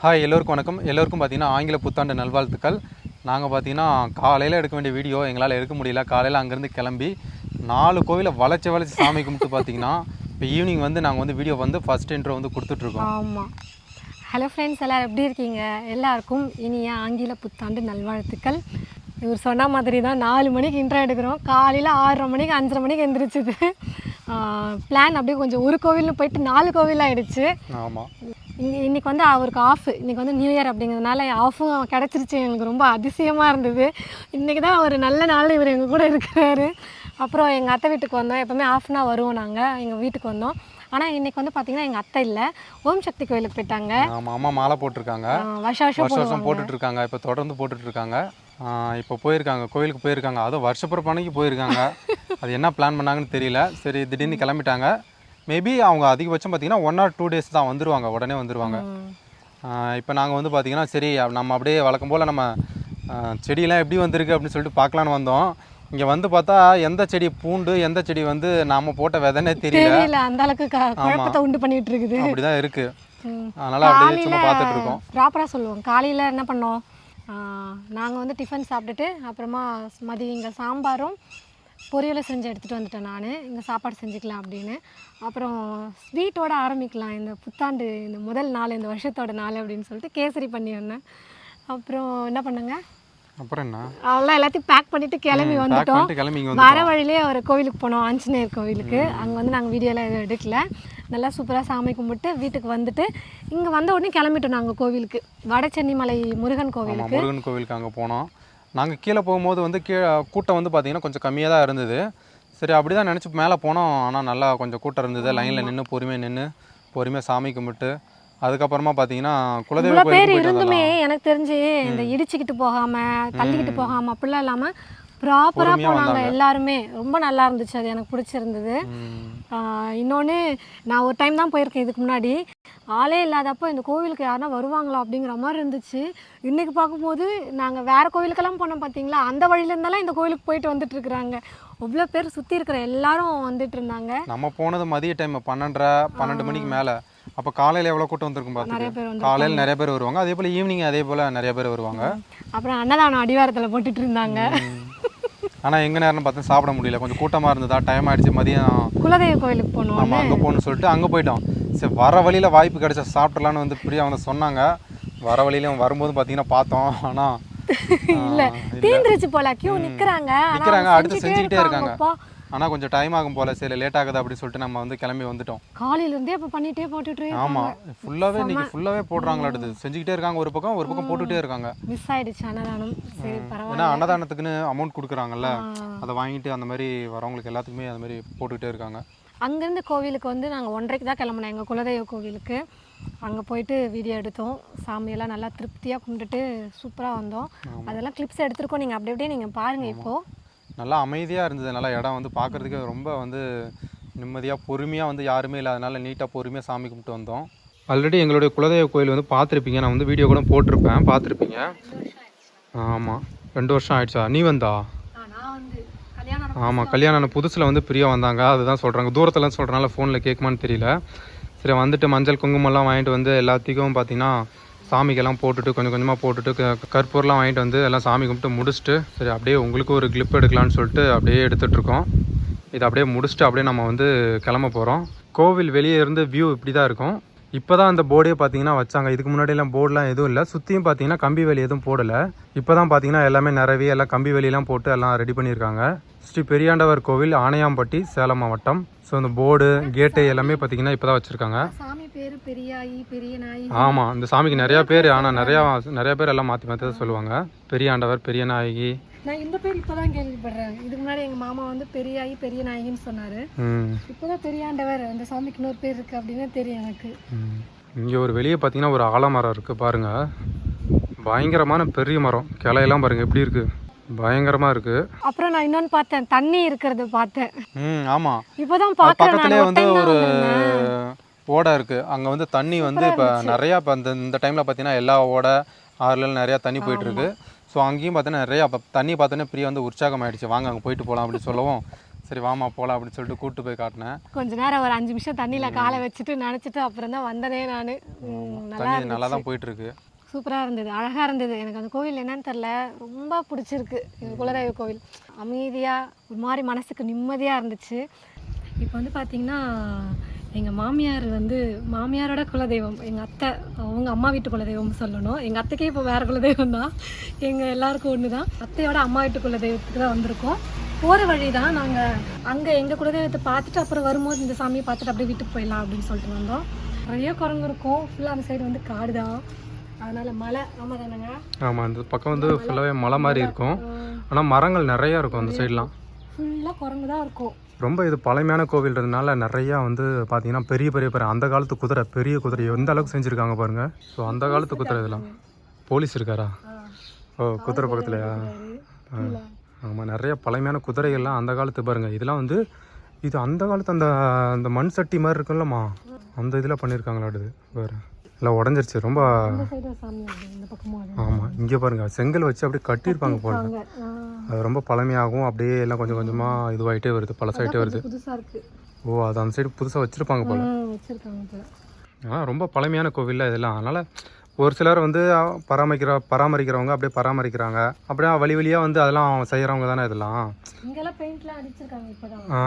Hi எல்லோருக்கும் வணக்கம். எல்லோருக்கும் பார்த்தீங்கன்னா ஆங்கில புத்தாண்டு நல்வாழ்த்துக்கள். நாங்கள் பார்த்தீங்கன்னா காலையில் எடுக்க வேண்டிய வீடியோ எங்களால் எடுக்க முடியல. காலையில் அங்கேருந்து கிளம்பி நாலு கோவிலை வளைச்சி வளைச்சி சாமி கும்பிட்டு பார்த்தீங்கன்னா இப்போ ஈவினிங் வந்து நாங்கள் வந்து வீடியோ வந்து ஃபஸ்ட் இன்ட்ரோ வந்து கொடுத்துட்ருக்கோம். ஆமாம் ஹலோ ஃப்ரெண்ட்ஸ் எல்லோரும் எப்படி இருக்கீங்க? எல்லாருக்கும் இனிய ஆங்கில புத்தாண்டு நல்வாழ்த்துக்கள். இவர் சொன்ன மாதிரி தான் நாலு மணிக்கு இன்ட்ரோ எடுக்கிறோம். காலையில் ஆறரை மணிக்கு அஞ்சரை மணிக்கு எந்திரிச்சுது. பிளான் அப்படியே கொஞ்சம் ஒரு கோவில்னு போயிட்டு நாலு கோவில் ஆயிடுச்சு. ஆமாம் இங்கே இன்றைக்கி வந்து அவருக்கு ஆஃப் இன்றைக்கி வந்து நியூ இயர் அப்படிங்கிறதுனால ஆஃபும் கிடச்சிருச்சு. எனக்கு ரொம்ப அதிசயமாக இருந்தது. இன்றைக்கி தான் ஒரு நல்ல நாள் இவர் எங்கள் கூட இருக்கிறாரு. அப்புறம் எங்கள் அத்தை வீட்டுக்கு வந்தோம். எப்போவுமே ஆஃப்னா வருவோம் நாங்கள் எங்கள் வீட்டுக்கு வந்தோம். ஆனால் இன்றைக்கி வந்து பார்த்திங்கன்னா எங்கள் அத்தை இல்லை. ஓம் சக்தி கோயிலுக்கு போயிட்டாங்க. ஆமாம் அம்மா மாலை போட்டிருக்காங்க. வருஷம் வருஷம் வருஷம் போட்டுட்டு இருக்காங்க இப்போ தொடர்ந்து போட்டுட்டு இருக்காங்க ஆஹ் இப்போ போயிருக்காங்க. கோயிலுக்கு போயிருக்காங்க. அதுவும் வருஷப்பிறப்பானைக்கு போயிருக்காங்க. அது என்ன பிளான் பண்ணாங்கன்னு தெரியல. சரி திடீர்னு கிளம்பிட்டாங்க. மேபி அவங்க அதிகபட்சம் பார்த்தீங்கன்னா ஒன் ஆர் டூ டேஸ் தான் வந்துருவாங்க உடனே வந்துருவாங்க. ம். இப்போ நாங்கள் வந்து பார்த்தீங்கன்னா சரி நம்ம அப்படியே வழக்கம் போல் நம்ம செடியெல்லாம் எப்படி வந்திருக்கு அப்படின்னு சொல்லிட்டு பார்க்கலான்னு வந்தோம். இங்கே வந்து பார்த்தா எந்த செடி பூண்டு எந்த செடி வந்து நாம போட்ட விதைனே தெரியல. அந்த அளவுக்கு குழப்பத்தை உண்டு பண்ணிட்டு இருக்குது அப்படிதான் இருக்கு. அதனால அப்படியே சும்மா பார்த்துட்டு இருக்கோம் ப்ராப்பராக சொல்லுவோம். காலையில் என்ன பண்ணோம்? நாங்கள் வந்து டிஃபன் சாப்பிட்டுட்டு அப்புறமா மதியம் இங்கே சாம்பாரும் பொரியலும் செஞ்சு எடுத்துகிட்டு வந்துட்டேன் நான். இங்கே சாப்பாடு செஞ்சுக்கலாம் அப்படின்னு. அப்புறம் ஸ்வீட்டோட ஆரம்பிக்கலாம். இந்த புத்தாண்டு இந்த முதல் நாள் இந்த வருஷத்தோட நாள் அப்படின்னு சொல்லிட்டு கேசரி பண்ணியிருந்தேன் அப்புறம் என்ன பண்ணுங்க? அப்புறம் என்ன? அவ்வளோ எல்லாத்தையும் பேக் பண்ணிட்டு கிளம்பி வந்துட்டோம். வர வழியிலே ஒரு கோவிலுக்கு போனோம். ஆஞ்சநேயர் கோவிலுக்கு. அங்கே வந்து நாங்கள் வீடியோலாம் எதுவும் எடுக்கல. நல்லா சூப்பராக சாமி கும்பிட்டு வீட்டுக்கு வந்துட்டு இங்கே வந்த உடனே கிளம்பிட்டோம் நாங்கள் கோவிலுக்கு. வடசென்னிமலை முருகன் ஆமாம் கோவிலுக்கு. முருகன் கோவிலுக்கு அங்கே போனோம். நாங்கள் கீழே போகும்போது வந்து கீழே கூட்டம் வந்து பார்த்தீங்கன்னா கொஞ்சம் கம்மியாக தான் இருந்தது. சரி அப்படி தான் நினச்சி மேலே போனோம். ஆனால் நல்லா கொஞ்சம் கூட்டம் இருந்தது. லைனில் நின்று பொறுமையாக நின்று பொறுமையாக சாமி கும்பிட்டு அதுக்கப்புறமா பார்த்தீங்கன்னா குலதெய்வ இவ்வளோ பேர் இருந்துமே எனக்கு தெரிஞ்சு இந்த இடிச்சுக்கிட்டு போகாம தள்ளிக்கிட்டு போகாம அப்படிலாம் இல்லாமல் ப்ராப்பராக போனாங்க. எல்லாருமே. ரொம்ப நல்லா இருந்துச்சு அது. எனக்கு பிடிச்சிருந்தது. இன்னொன்று நான் ஒரு டைம் தான் போயிருக்கேன் இதுக்கு முன்னாடி. ஆளே இல்லாதப்போ இந்த கோவிலுக்கு யாருன்னா வருவாங்களா அப்படிங்கிற மாதிரி இருந்துச்சு. இன்றைக்கி பார்க்கும்போது நாங்கள் வேறு கோவிலுக்கெல்லாம் போனோம் பார்த்தீங்களா அந்த வழியில இருந்தாலும் இந்த கோவிலுக்கு போயிட்டு வந்துட்டு இருக்கிறாங்க. அவ்வளோ பேர் சுற்றி இருக்கிற எல்லாரும் வந்துட்டு இருந்தாங்க. நம்ம போனது மதிய டைம் பன்னெண்டரை பன்னெண்டு மணிக்கு மேலே. அப்போ காலையில் எவ்வளோ கூட்டம் வந்திருக்கும் நிறைய பார்த்துட்டு பேர் வந்து காலையில் நிறைய பேர் வருவாங்க. அதே போல் ஈவினிங் அதே போல் நிறைய பேர் வருவாங்க. அப்புறம் அன்னதானம் அடிவாரத்தில் போட்டுட்டு இருந்தாங்க. ஆனால் எங்கே நேரம்னு பார்த்தா சாப்பிட முடியல. கொஞ்சம் கூட்டமாக இருந்ததா? டைம் ஆயிடுச்சு மதியம். குலதெய்வ கோவிலுக்கு போனோம் ஆமாம் அங்கே போகணும்னு சொல்லிட்டு அங்கே போயிட்டோம். சரி வர வழியில் வாய்ப்பு கிடைச்சா சாப்பிட்றலான்னு வந்து பிரியா அவங்க சொன்னாங்க. வர வழியிலும் வரும்போது பார்த்தீங்கன்னா பார்த்தோம். ஆனால் இல்ல தீந்துருச்சு போல கியூ நிற்கிறாங்க அவங்க அடுத்து செஞ்சுக்கிட்டே இருக்காங்க. ஆனால் கொஞ்சம் டைம் ஆகும் போல. சரி லேட் ஆகுது அப்படின்னு சொல்லிட்டு நம்ம வந்து கிளம்பி வந்துட்டோம். காலையில இருந்தே இப்ப பண்ணிட்டே போட்டுட்டு ஆமாம் ஃபுல்லாகவே இன்னைக்கு ஃபுல்லாகவே போடுறாங்களாடுது செஞ்சுக்கிட்டே இருக்காங்க ஒரு பக்கம் ஒரு பக்கம் போட்டுகிட்டே இருக்காங்க. மிஸ் ஆயிடுச்சு அன்னதானம். சரி பரவாயில்ல. ஏன்னா அன்னதானத்துக்குன்னு அமௌண்ட் கொடுக்குறாங்கல்ல. அதை வாங்கிட்டு அந்த மாதிரி வரவங்களுக்கு எல்லாத்துக்குமே அந்த மாதிரி போட்டுக்கிட்டே இருக்காங்க. அங்கேருந்து கோவிலுக்கு வந்து நாங்கள் ஒன்றரைக்கு தான் கிளம்புனோம். எங்கள் குலதெய்வ கோவிலுக்கு. அங்கே போயிட்டு வீடியோ எடுத்தோம். சாமியெல்லாம் நல்லா திருப்தியாக கும்பிட்டுட்டு சூப்பராக வந்தோம். அதெல்லாம் கிளிப்ஸ் எடுத்திருக்கோம். நீங்கள் அப்படி அப்படியே நீங்கள் பாருங்கள் இப்போது நல்லா அமைதியாக இருந்தது. நல்லா இடம் வந்து பார்க்குறதுக்கு ரொம்ப வந்து நிம்மதியாக பொறுமையாக வந்து யாருமே இல்லாதனால நீட்டாக பொறுமையாக சாமி கும்பிட்டு வந்தோம். ஆல்ரெடி எங்களுடைய குலதெய்வ கோயில் வந்து பார்த்துருப்பீங்க. நான் வந்து வீடியோ கூட போட்டிருப்பேன். பார்த்துருப்பீங்க. ஆமாம் ரெண்டு வருஷம் ஆயிடுச்சா? நீ வந்தா? நான் வந்து கல்யாணம் ஆமாம் கல்யாணம் ஆன புதுசில் வந்து பிரியா வந்தாங்க. அதுதான் சொல்கிறாங்க தூரத்தில் சொல்கிறனால ஃபோனில் கேட்குமான்னு தெரியல. சரி வந்துட்டு மஞ்சள் குங்குமம்லாம் வாங்கிட்டு வந்து எல்லாத்துக்கும் பார்த்தீங்கன்னா சாமிக்கெல்லாம் போட்டுட்டு கொஞ்சம் கொஞ்சமாக போட்டுட்டு க- வாங்கிட்டு வந்து எல்லாம் சாமி கும்பிட்டு முடிச்சுட்டு சரி அப்படியே உங்களுக்கு ஒரு கிளிப் எடுக்கலாம்னு சொல்லிட்டு அப்படியே எடுத்துகிட்டு இருக்கோம். இதை அப்படியே முடிச்சுட்டு அப்படியே நம்ம வந்து கிளம்ப போகிறோம் கோவில் வெளியே இருந்து வியூ இப்படி தான் இருக்கும். இப்போ தான் அந்த போர்டே பார்த்தீங்கன்னா வச்சாங்க. இதுக்கு முன்னாடியெல்லாம் போர்டெலாம் எதுவும் இல்லை. சுற்றியும் பார்த்தீங்கன்னா கம்பி வேலி எதுவும் போடலை. இப்போ தான் பார்த்தீங்கன்னா எல்லாமே நிறவி எல்லாம் கம்பி வேலியெல்லாம் போட்டு எல்லாம் ரெடி பண்ணியிருக்காங்க. ஸ்ரீ பெரியாண்டவர் கோவில் ஆணையாம்பட்டி சேலம் மாவட்டம். ஸோ இந்த போர்டு கேட்டு எல்லாமே பார்த்தீங்கன்னா இப்போ தான் வச்சுருக்காங்க ஆமாம் இந்த சாமிக்கு நிறையா பேர் ஆனால் நிறையா நிறையா பேர் எல்லாம் மாற்றி மாற்றி தான் சொல்லுவாங்க. பெரியாண்டவர் பெரிய நாயகி நான் இந்த பேர் இப்போதான் கேள்விப்படுறேன். இதுக்கு முன்னாடி எங்கள் மாமா வந்து பெரியாயி பெரிய நாயகின்னு சொன்னார். ம். இப்போதான் பெரியாண்டவர் அந்த சாமிக்கு இன்னொரு பேர் இருக்குது அப்படின்னு தெரியும் எனக்கு. இங்கே ஒரு வெளியே பார்த்தீங்கன்னா ஒரு ஆலமரம் இருக்குது பாருங்கள் பயங்கரமான பெரிய மரம். கிளையெல்லாம் பாருங்கள் எப்படி இருக்குது பயங்கரமாக இருக்குது அப்புறம் நான் இன்னொன்று பார்த்தேன். தண்ணி இருக்கிறத பார்த்தேன். ம் ஆமாம் இப்போதான் அது பார்க்குறேன் பக்கத்துலேயே வந்து ஒரு ஒரு ஓடை இருக்குது அங்கே வந்து தண்ணி வந்து இப்போ நிறையா இப்போ இந்த இந்த டைமில் பார்த்தீங்கன்னா எல்லா ஓடை ஆறுல நிறையா தண்ணி போயிட்டுருக்கு ஸோ அங்கேயும் பார்த்தீங்கன்னா நிறையா அப்போ தண்ணி பார்த்தோன்னே பிரியா வந்து உற்சாகம் ஆயிடுச்சு வாங்க அங்கே போயிட்டு போகலாம் அப்படின்னு சொல்லவும் சரி வாமா போகலாம் அப்படின்னு சொல்லிட்டு கூப்பிட்டு போய் காட்டினேன். கொஞ்ச நேரம் ஒரு அஞ்சு நிமிஷம் தண்ணியில் காலை வச்சுட்டு நினச்சிட்டு அப்புறம் தான் வந்தனே நான். நல்லா தண்ணி நல்லா தான் போயிட்டுருக்கு. சூப்பராக இருந்தது அழகாக இருந்தது. எனக்கு அந்த கோவில் என்னன்னு தெரில ரொம்ப பிடிச்சிருக்கு எங்கள் குலதெய்வ கோவில். அமைதியாக ஒரு மாதிரி மனசுக்கு நிம்மதியாக இருந்துச்சு. இப்போ வந்து பார்த்திங்கன்னா எங்கள் மாமியார் வந்து மாமியாரோட குலதெய்வம் எங்கள் அத்தை அவங்க அம்மா வீட்டு குலதெய்வம் சொல்லணும். எங்கள் அத்தைக்கே இப்போ வேறு குலதெய்வம் தான். எங்கள் எல்லாருக்கும் ஒன்று தான் அத்தையோட அம்மா வீட்டு குலதெய்வத்துக்கு தான் வந்திருக்கோம். போகிற வழி தான் நாங்கள் அங்கே எங்கள் குலதெய்வத்தை பார்த்துட்டு அப்புறம் வரும்போது இந்த சாமியை பார்த்துட்டு அப்படியே வீட்டுக்கு போயிடலாம் அப்படின்னு சொல்லிட்டு வந்தோம். நிறைய குரங்கு இருக்கும். ஃபுல்லாக அந்த சைடு வந்து காடு தான். அதனால மலை ஆமாம் தானேங்க? ஆமாம் அந்த பக்கம் வந்து ஃபுல்லாகவே மலை மாதிரி இருக்கும். ஆனால் மரங்கள் நிறையா இருக்கும் அந்த சைட்லாம் ஃபுல்லாக குரங்கு தான் இருக்கும். ரொம்ப இது பழமையான கோவில்ன்றதுனால நிறையா வந்து பார்த்தீங்கன்னா பெரிய பெரிய பெரிய அந்த காலத்து குதிரை பெரிய குதிரை எந்த அளவுக்கு செஞ்சுருக்காங்க பாருங்க. ஸோ அந்த காலத்து குதிரை இதெல்லாம். போலீஸ் இருக்காரா? ஓ குதிரை பக்கத்துலையா? ஆமாம் நிறைய பழமையான குதிரைகள்லாம் அந்த காலத்து பாருங்க. இதெல்லாம் வந்து இது அந்த காலத்து அந்த அந்த மண் சட்டி மாதிரி இருக்குல்லம்மா அந்த இதில் பண்ணியிருக்காங்களாடுது வேறு. இல்லை உடஞ்சிருச்சு. ரொம்ப ஆமாம் இங்கே பாருங்க. செங்கல் வச்சு அப்படியே கட்டியிருப்பாங்க போல. அது ரொம்ப பழமையாகவும் அப்படியே எல்லாம் கொஞ்சம் கொஞ்சமாக இதுவாகிட்டே வருது பழசாயிட்டே வருது. ஓ அது அந்த சைடு புதுசாக வச்சுருப்பாங்க போல. ஆனால் ரொம்ப பழமையான கோவில் இதெல்லாம். அதனால் ஒரு சிலர் வந்து பராமரிக்கிற பராமரிக்கிறவங்க அப்படியே பராமரிக்கிறாங்க. அப்படியே வழி வழியாக வந்து அதெல்லாம் செய்கிறவங்க தானே இதெல்லாம். இங்கெல்லாம் பெயிண்ட்லாம் அடிச்சிருக்காங்க இப்போ தான் ஆ.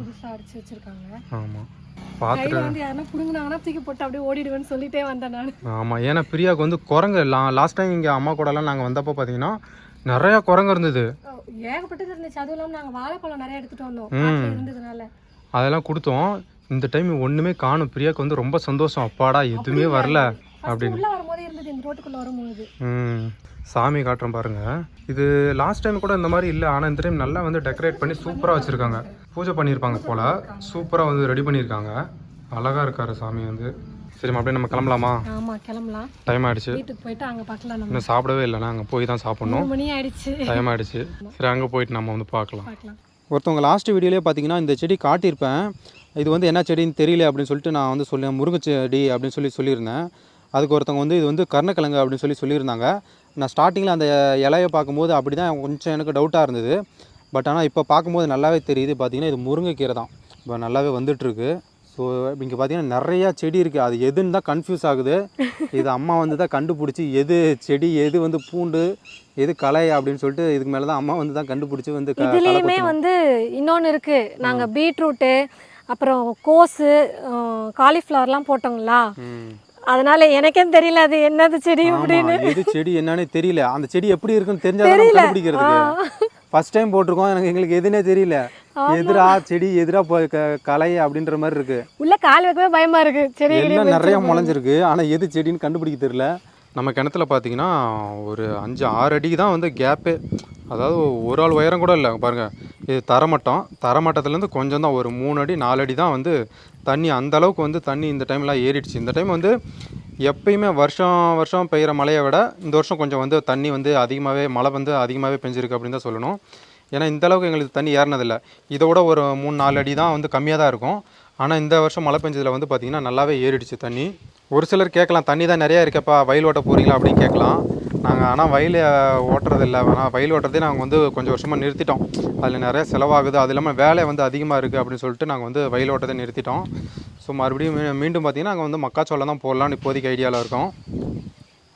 புதுசாக அடிச்சு வச்சுருக்காங்க. ஆமாம் பார்த்துட்டு. கையில் வந்து யாருன்னா பிடுங்கினாங்கன்னா தூக்கி போட்டு அப்படியே ஓடிடுவேன்னு சொல்லிட்டே வந்தேன் நான். ஆமாம் ஏன்னா பிரியாவுக்கு வந்து குரங்கு லா லாஸ்ட் டைம் இங்கே அம்மா கூடலாம் நாங்கள் வந்தப்போ பார்த்தீங்கன்னா நிறையா குரங்கு இருந்தது. ஏகப்பட்டது இருந்துச்சு. அதுவும் இல்லாமல் நாங்கள் வாழைப்பழம் நிறைய எடுத்துகிட்டு வந்தோம். காட்டில் இருந்ததுனால. அதெல்லாம் கொடுத்தோம். இந்த டைம் ஒன்றுமே காணும். பிரியாவுக்கு வந்து ரொம்ப சந்தோஷம். அப்பாடா எதுவுமே வரல உள்ளே வரும்போதே இருந்தது இந்த ரோட்டுக்குள்ளே வரும்போது. ம். சாமி காட்டுறேன் பாருங்க. இது லாஸ்ட் டைம் கூட இந்த மாதிரி இல்லை. ஆனால் இந்த டைம் நல்லா வந்து டெக்கரேட் பண்ணி சூப்பராக வச்சுருக்காங்க. பூஜை பண்ணியிருப்பாங்க போல. சூப்பராக வந்து ரெடி பண்ணியிருக்காங்க. அழகாக இருக்காரு சாமி வந்து. சரிம்மா அப்படியே நம்ம கிளம்பலாமா? ஆமாம் கிளம்பலாம். டைம் ஆயிடுச்சு. வீட்டுக்கு போயிட்டு அங்கே பார்க்கலாம் நம்ம. இன்னும் சாப்பிடவே இல்லைனா அங்கே போய் தான் சாப்பிட்ணும். மூணு மணி ஆயிடுச்சு. டைம் ஆயிடுச்சு. சரி அங்கே போயிட்டு நம்ம வந்து பார்க்கலாம். பார்க்கலாம். ஒருத்தவங்க லாஸ்ட் வீடியோலேயே பார்த்தீங்கன்னா இந்த செடி காட்டியிருப்பேன். இது வந்து என்ன செடின்னு தெரியல அப்படின்னு சொல்லிட்டு நான் வந்து சொல்லி முருங்கை செடி அப்படின்னு சொல்லி சொல்லியிருந்தேன். அதுக்கு ஒருத்தவங்க வந்து இது வந்து கருணக்கிழங்கு அப்படின்னு சொல்லி சொல்லியிருந்தாங்க. நான் ஸ்டார்டிங்கில் அந்த இலையை பார்க்கும்போது அப்படி தான் கொஞ்சம் எனக்கு டவுட்டாக இருந்தது. பட் ஆனால் இப்போ பார்க்கும்போது நல்லாவே தெரியுது. பார்த்தீங்கன்னா இது முருங்கைக்கீரை தான் இப்போ நல்லாவே வந்துட்டுருக்கு. ஸோ இங்கே பார்த்தீங்கன்னா நிறையா செடி இருக்குது அது எதுன்னு தான் கன்ஃபியூஸ் ஆகுது. இது அம்மா வந்து தான் கண்டுபிடிச்சி எது செடி எது வந்து பூண்டு எது களை அப்படின்னு சொல்லிட்டு இதுக்கு மேலே தான் அம்மா வந்து தான் கண்டுபிடிச்சி வந்து இதுலேயுமே வந்து இன்னொன்று இருக்கு. நாங்கள் பீட்ரூட்டு அப்புறம் கோஸு காலிஃப்ளவர்லாம் போட்டோங்களா. அதனால எனக்கே தெரியல அது என்னது செடி ஆமா, எது செடி என்னன்னே தெரியல. அந்த செடி எப்படி இருக்குன்னு தெரிஞ்சா கண்டுபிடிக்கிறதுக்கு. ஃபர்ஸ்ட் டைம் போட்டிருக்கோம். எனக்கு எங்களுக்கு எதுனே தெரியல. எதிரா செடி எதிரா களை அப்படின்ற மாதிரி இருக்கு. உள்ள கால் வைக்கவே பயமா இருக்கு. செடி எல்லாம் நிறைய முளைஞ்சிருக்கு. ஆனா எது செடின்னு கண்டுபிடிக்க தெரியல. நம்ம கிணத்துல பார்த்தீங்கன்னா ஒரு அஞ்சு ஆறு அடிக்கு தான் வந்து கேப்பே அதாவது ஒரு ஆள் உயரம் கூட இல்லை. பாருங்க. இது தரமட்டம். தரமட்டத்துலேருந்து கொஞ்சம் தான் ஒரு மூணு அடி நாலு அடி தான் வந்து தண்ணி. அந்த அளவுக்கு வந்து தண்ணி இந்த டைம்லாம் ஏறிடுச்சு. இந்த டைம் வந்து எப்பயுமே வருஷம் வருஷம் பெய்கிற மழையை விட இந்த வருஷம் கொஞ்சம் வந்து தண்ணி வந்து அதிகமாகவே மழை வந்து அதிகமாகவே பெஞ்சிருக்கு அப்படின்னு தான் சொல்லணும். ஏன்னா இந்த அளவுக்கு எங்களுக்கு தண்ணி ஏறினதில்ல. இதோட ஒரு மூணு நாலு அடி தான் வந்து கம்மியாக தான் இருக்கும். ஆனால் இந்த வருஷம் மழை பெஞ்சதில் வந்து பார்த்திங்கன்னா நல்லாவே ஏறிடுச்சு தண்ணி. ஒரு சிலர் கேட்கலாம் தண்ணி தான் நிறையா இருக்கப்பா வயல் ஓட்ட போகிறீங்களா அப்படின்னு கேட்கலாம். நாங்கள் ஆனால் வயல் ஓட்டுறதில்ல. ஆனால் வயல் ஓட்டுறதே நாங்கள் வந்து கொஞ்சம் வருஷமாக நிறுத்திட்டோம். அதில் நிறைய செலவாகுது. அது இல்லாமல் வேலை வந்து அதிகமாக இருக்குது அப்படின்னு சொல்லிட்டு நாங்கள் வந்து வயல் ஓட்டத்தை நிறுத்திட்டோம். ஸோ மறுபடியும் மீண்டும் பார்த்திங்கன்னா நாங்கள் வந்து மக்காச்சோளம் தான் போடலான்னு இப்போதைக்கு ஐடியாவில் இருக்கோம்.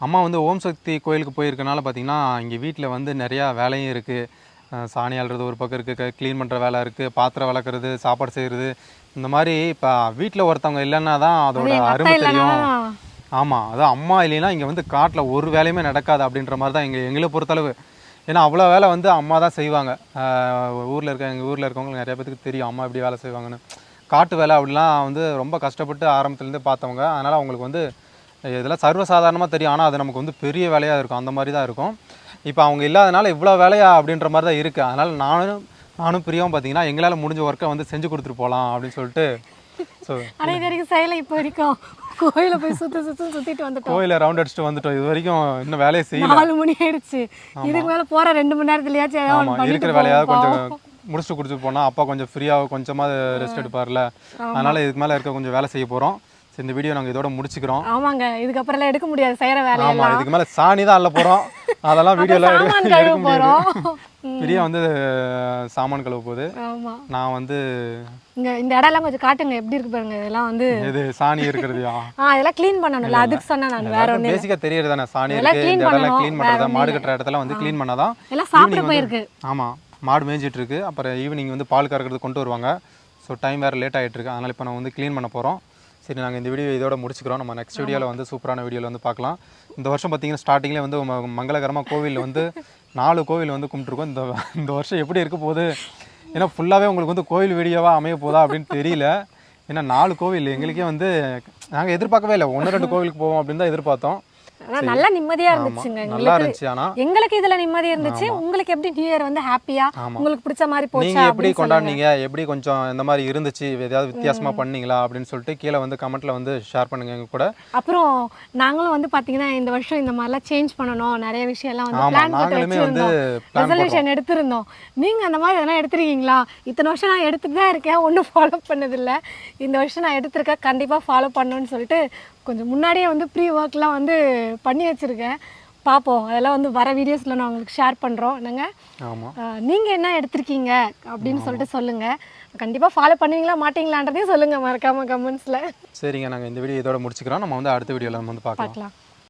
அம்மா வந்து ஓம் சக்தி கோயிலுக்கு போயிருக்கனால பார்த்தீங்கன்னா இங்கே வீட்டில் வந்து நிறையா வேலையும் இருக்குது சாணி அள்ளுறது ஒரு பக்கம் இருக்குது க்ளீன் பண்ணுற வேலை இருக்குது பாத்திரம் விளக்குறது சாப்பாடு செய்கிறது இந்த மாதிரி இப்போ வீட்டில் ஒருத்தவங்க இல்லைன்னா தான் அதோட அருமை தெரியும். ஆமாம் அதான் அம்மா இல்லைன்னா இங்கே வந்து காட்டில் ஒரு வேலையுமே நடக்காது அப்படின்ற மாதிரி தான் எங்கள் எங்களை பொறுத்தளவு. ஏன்னா அவ்வளோ வேலை வந்து அம்மா தான் செய்வாங்க. ஊரில் இருக்க எங்கள் ஊரில் இருக்கவங்களுக்கு நிறைய பேத்துக்கு தெரியும் அம்மா எப்படி வேலை செய்வாங்கன்னு. காட்டு வேலை அப்படிலாம் வந்து ரொம்ப கஷ்டப்பட்டு ஆரம்பத்துலேருந்து பார்த்தவங்க. அதனால் அவங்களுக்கு வந்து இதெல்லாம் சர்வசாதாரணமாக தெரியும். ஆனால் அது நமக்கு வந்து பெரிய வேலையாக இருக்கும். அந்த மாதிரி தான் இருக்கும். இப்போ அவங்க இல்லாதனால இவ்வளோ வேலையா அப்படின்ற மாதிரி தான் இருக்குது அதனால் நானும் நானும் பிரியாவும் பார்த்தீங்கன்னா எங்களால் முடிஞ்ச ஒர்க்கை வந்து செஞ்சு கொடுத்துட்டு போகலாம் அப்படின்னு சொல்லிட்டு ஸோ ஆனால் இது வரைக்கும் செய்யலை இப்போ வரைக்கும் கோயிலை போய் சுற்றி சுற்றி சுற்றிட்டு வந்துட்டோம். கோயிலை ரவுண்ட் அடிச்சுட்டு வந்துட்டோம். இது வரைக்கும் இன்னும் வேலையை செய்யல. நாலு மணி ஆயிடுச்சு. இதுக்கு மேலே போகிற ரெண்டு மணி நேரத்துலயாச்சும் இருக்கிற வேலையாவது கொஞ்சம் முடிச்சுட்டு குடிச்சிட்டு போனால் அப்பா கொஞ்சம் ஃப்ரீயாக கொஞ்சமாக ரெஸ்ட் எடுப்பார்ல. அதனால் இதுக்கு மேலே இருக்க கொஞ்சம் வேலை செய்ய போகிறோம் சரி இந்த வீடியோ நாங்கள் இதோட முடிச்சுக்கிறோம். ஆமாங்க. இதுக்கப்புறம்லாம் எடுக்க முடியாது. செய்கிற ஆமாம் வேலையெல்லாம் இதுக்கு மேலே சாணி தான் அள்ள போகிறோம் அதெல்லாம் வீடியோலாம் கழுவ போகிறோம் பிரியா வந்து சாமான் கழுவ போகுது. நான் வந்து இங்கே இந்த இடம்லாம் கொஞ்சம் காட்டுங்க. எப்படி இருக்கு பாருங்க. இதெல்லாம் வந்து இது சாணி இருக்கிறதுயா? ஆ இதெல்லாம் க்ளீன் பண்ணணும்ல. அதுக்கு சொன்னேன் நான். வேற ஒன்று பேசிக்காக தெரியறது தானே சாணி இருக்கு இந்த இடம்லாம் க்ளீன் ஒண்ணும் மாடு. கட்டுற இடத்துல வந்து க்ளீன் பண்ணாதான் எல்லாம் சாப்பிட Evening வந்து- போயிருக்கு. ஆமாம் மாடு மேய்ஞ்சிட்டு இருக்கு அப்புறம் ஈவினிங் வந்து பால் கறக்கிறது கொண்டு வருவாங்க. ஸோ டைம் வேறு லேட் ஆகிட்டு இருக்கு அதனால் இப்போ நான் வந்து க்ளீன் பண்ண போகிறோம் சரி நாங்கள் இந்த வீடியோ இதோட முடிச்சுக்கிறோம். நம்ம நெக்ஸ்ட் வீடியோவில் வந்து சூப்பரான வீடியோவில் வந்து பார்க்கலாம் இந்த வருஷம் பார்த்தீங்கன்னா ஸ்டார்டிங்லேயே வந்து மங்களகரமாக கோவில் வந்து நாலு கோவில் வந்து கும்பிட்டுருக்கோம் இந்த இந்த வருஷம் எப்படி இருக்க போகுது? ஏன்னா ஃபுல்லாகவே உங்களுக்கு வந்து கோவில் வீடியோவாக அமைய போதா அப்படின்னு தெரியல. ஏன்னா நாலு கோவில் எங்களுக்கே வந்து நாங்கள் எதிர்பார்க்கவே இல்லை. ஒன்று ரெண்டு கோவிலுக்கு போவோம் அப்படின்னு தான் எதிர்பார்த்தோம். ஆனால் நல்லா நிம்மதியாக ஆமாம் இருந்துச்சுங்க. நல்லா இருந்துச்சு. ஆனால் எங்களுக்கு இதுல நிம்மதி இருந்துச்சு. உங்களுக்கு எப்படி நியூ இயர் வந்து ஹாப்பியா. உங்களுக்கு பிடிச்ச மாதிரி போச்சா நீங்க எப்படி கொண்டாடுனீங்க? எப்படி கொஞ்சம் இந்த மாதிரி இருந்துச்சு? ஏதாவது வித்தியாசமா பண்ணீங்களா? அப்படின்னு சொல்லிட்டு கீழே வந்து கமெண்ட்ல வந்து ஷேர் பண்ணுங்க எங்க கூட. அப்புறம் நாங்களும் வந்து பாத்தீங்கன்னா இந்த வருஷம் இந்த மாதிரிலாம் சேஞ்ச் பண்ணணும். நிறைய விஷயம் எல்லாம் வந்து பிளான் போட்டு வச்சிருந்தோம். ரெசல்யூஷன் எடுத்திருந்தோம். நீங்க அந்த மாதிரி எதனா எடுத்திருக்கீங்களா? இத்தனை வருஷம் நான் எடுத்துட்டு தான் இருக்கேன். ஒன்றும் ஃபாலோ பண்ணதில்லை. இந்த வருஷம் நான் எடுத்திருக்கேன். கண்டிப்பா ஃபாலோ பண்ணணும்னு சொல்லிட்டு கொஞ்சம் முன்னாடியே வந்து ப்ரீ ஒர்க்லாம் வந்து பண்ணி வச்சிருக்கேன். பார்ப்போம் அதெல்லாம் வந்து வர வீடியோஸில் நான் உங்களுக்கு ஷேர் பண்ணுறோம் என்னங்க? ஆமா. ஆஹ் நீங்க என்ன எடுத்திருக்கீங்க அப்படின்னு சொல்லிட்டு சொல்லுங்க. கண்டிப்பா ஃபாலோ பண்ணுவீங்களா மாட்டீங்களான்றதையும் சொல்லுங்க. மறக்காம கமெண்ட்ஸ்ல சரிங்க. நாங்க இந்த வீடியோ இதோட முடிச்சுக்கிறோம். நம்ம வந்து அடுத்த நம்ம வந்து பார்க்கலாம்.